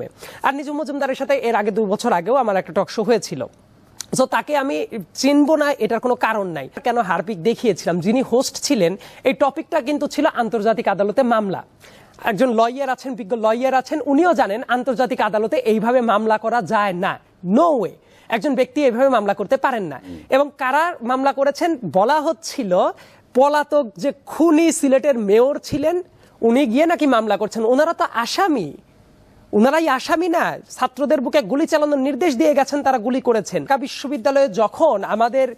মাধ্যমে আর নিজুম মজুমদারের সাথে এর আগে দু বছর আগেও আমার একটা টক শো হয়েছিল। সো তাকে আমি চিনবো না, এটার কোনো কারণ নাই। কেন হারপিক দেখিয়েছিলাম, যিনি হোস্ট ছিলেন, এই টপিকটা কিন্তু ছিল আন্তর্জাতিক আদালতে মামলা। একজন লয়ার আছেন, বিজ্ঞ লয়ার আছেন, উনিও জানেন আন্তর্জাতিক আদালতে এইভাবে মামলা করা যায় না। নো ওয়ে একজন ব্যক্তি এইভাবে মামলা করতে পারেন না। এবং কারা মামলা করেছেন, বলা হচ্ছিল পলাতক যে খুনি সিলেটের মেয়র ছিলেন, উনি গিয়ে নাকি মামলা করছেন। ওনারা তো আসামি। উনারাই আসামি না, ছাত্রদের বুকে গুলি চালানোর নির্দেশ দিয়ে গেছেন, তারা গুলি করেছেন। ঢাকা বিশ্ববিদ্যালয়ে যখন আমাদের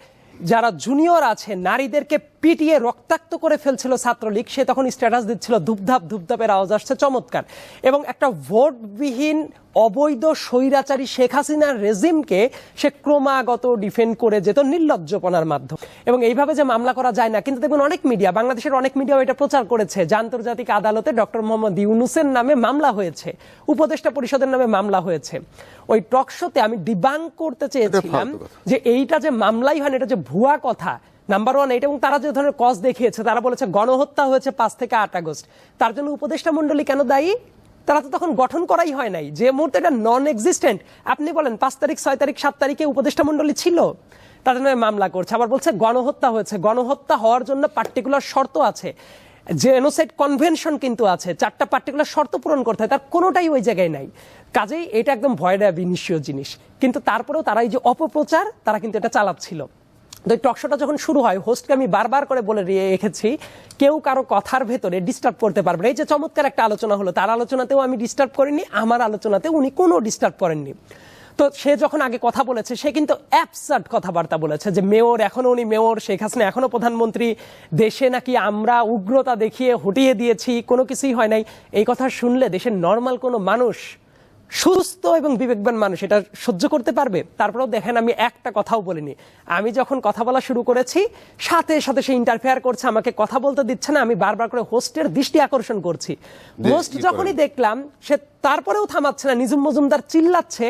যারা জুনিয়র আছে, নারীদেরকে পিটিয়ে রক্তাক্ত করে ফেলছিল ছাত্রলীগ। সে তখন স্ট্যাটাস দিচ্ছিল ধূপধাপ ধূপধাপের আওয়াজ আসছে চমৎকার। এবং একটা ভোটবিহীন অবৈধ স্বৈরাচারী শেখ হাসিনার রেজিমকে সে ক্রমাগত ডিফেন্ড করে যেত নির্লজ্জপনার মাধ্যমে। এবং এইভাবে যে মামলা করা যায় না কিন্তু দেখবেন অনেক মিডিয়া বাংলাদেশের অনেক মিডিয়া এটা প্রচার করেছে। যে আন্তর্জাতিক আদালতে ডক্টর মোহাম্মদ ইউনুসের নামে মামলা হয়েছে উপদেষ্টা পরিষদের নামে মামলা হয়েছে। ওই টক শোতে আমি ডিবাং করতে চেয়েছিলাম যে এইটা যে মামলাই হয় না, এটা যে ভুয়া কথা নাম্বার ওয়ান এটা এবং তারা যে ধরনের কজ দেখিয়েছে, তারা বলেছে গণহত্যা হয়েছে পাঁচ থেকে আট আগস্ট। তার জন্য উপদেষ্টা মন্ডলী কেন দায়ী? তারা তো তখন গঠন করাই হয় নাই। যে মুহূর্তে এটা নন এক্সিস্টেন্ট আপনি বলেন পাঁচ তারিখ, ছয় তারিখ, সাত তারিখে উপদেষ্টা মন্ডলী ছিল? তাদের নামে মামলা করছে, আবার বলছে গণহত্যা হয়েছে। গণহত্যা হওয়ার জন্য পার্টিকুলার শর্ত আছে। জেনোসাইড কনভেনশন কিন্তু আছে। চারটা পার্টিকুলার শর্ত পূরণ করতে হয়। তার কোনোটাই ওই জায়গায় নাই। কাজেই এটা একদম ভয়ডা বিনিশ্চয় জিনিস। কিন্তু তারপরেও তারা এই যে অপপ্রচার, তারা কিন্তু এটা চালাচ্ছিল। তো টক শোটা যখন শুরু হয় হোস্টকে আমি বারবার করে বলে রেখেছি, কেউ কারও কথার ভেতরে ডিস্টার্ব করতে পারবে এই যে চমৎকার একটা আলোচনা হলো, তার আলোচনাতেও আমি ডিস্টার্ব করিনি, আমার আলোচনাতে উনি কোনো ডিস্টার্ব করেননি। তো সে যখন আগে কথা বলেছে, সে কিন্তু অ্যাপসার্ট কথাবার্তা বলেছে যে, মেয়র এখনও উনি মেয়র, শেখ হাসিনা এখনও প্রধানমন্ত্রী, দেশে নাকি আমরা উগ্রতা দেখিয়ে হটিয়ে দিয়েছি, কোনো কিছুই হয় নাই। এই কথা শুনলে দেশের নর্মাল কোনো মানুষ সুস্থ এবং বিবেকবান মানুষ এটা সহ্য করতে পারবে? তারপরেও দেখেন আমি একটা কথাও বলিনি। আমি যখন কথা বলা শুরু করেছি সাথে সাথে সে ইন্টারফেয়ার করছে আমাকে কথা বলতে দিচ্ছে না আমি বারবার করে হোস্টের দৃষ্টি আকর্ষণ করছি। হোস্ট যখনই দেখলাম সে তারপরেও থামাচ্ছে না নিজুম মজুমদার চিল্লাচ্ছে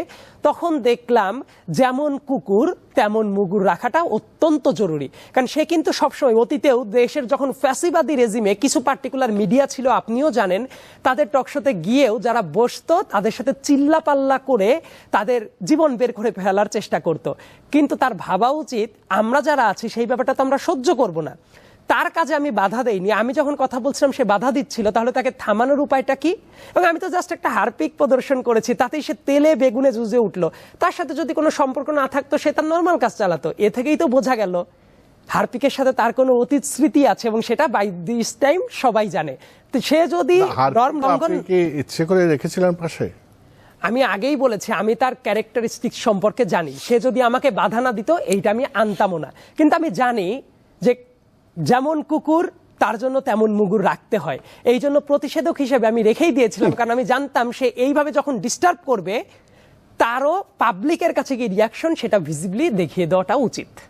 তখন দেখলাম যেমন কুকুর, তেমন মুগুর রাখাটা অত্যন্ত জরুরি। কারণ সে কিন্তু সবসময় অতীতেও দেশের যখন ফ্যাসিবাদী রেজিমে কিছু পার্টিকুলার মিডিয়া ছিল, আপনিও জানেন, তাদের টকশোতে গিয়েও যারা বসতো, তাদের সাথে চিল্লা পাল্লা করে তাদের জীবন বের করে ফেলার চেষ্টা করত। কিন্তু তার ভাবা উচিত, আমরা যারা আছি, সেই ব্যাপারটা তো আমরা সহ্য করব না। তার কাজে আমি বাধা দেইনি। আমি যখন কথা বলছিলাম সে বাধা দিচ্ছিল। তাহলে তাকে থামানোর উপায়টা কি? এবং আমি তো জাস্ট একটা হারপিক প্রদর্শন করেছি তাতেই সে তেলে বেগুনে জুজে উঠল। তার সাথে যদি কোনো সম্পর্ক না থাকতো সে তার নর্মাল কাজ চালাতো। এ থেকেই তো বোঝা গেল। হারপিকের সাথে তার কোনো অতীত স্মৃতি আছে এবং সেটা বাই দিস টাইম সবাই জানে। তো সে যদি নর্ম লঙ্ঘন ইচ্ছে করে রেখেছিলেন পাশে? আমি আগেই বলেছি আমি তার ক্যারেক্টারিস্টিক সম্পর্কে জানি। সে যদি আমাকে বাধা না দিত এইটা আমি আনতামও না। কিন্তু আমি জানি যে যেমন কুকুর, তার জন্য তেমন মুগুর রাখতে হয়। এই জন্য প্রতিষেধক হিসেবে আমি রেখেই দিয়েছিলাম, কারণ আমি জানতাম সে এইভাবে যখন ডিস্টার্ব করবে, তারও পাবলিকের কাছে গিয়ে রিয়াকশন সেটা ভিজিবলি দেখিয়ে দেওয়াটা উচিত।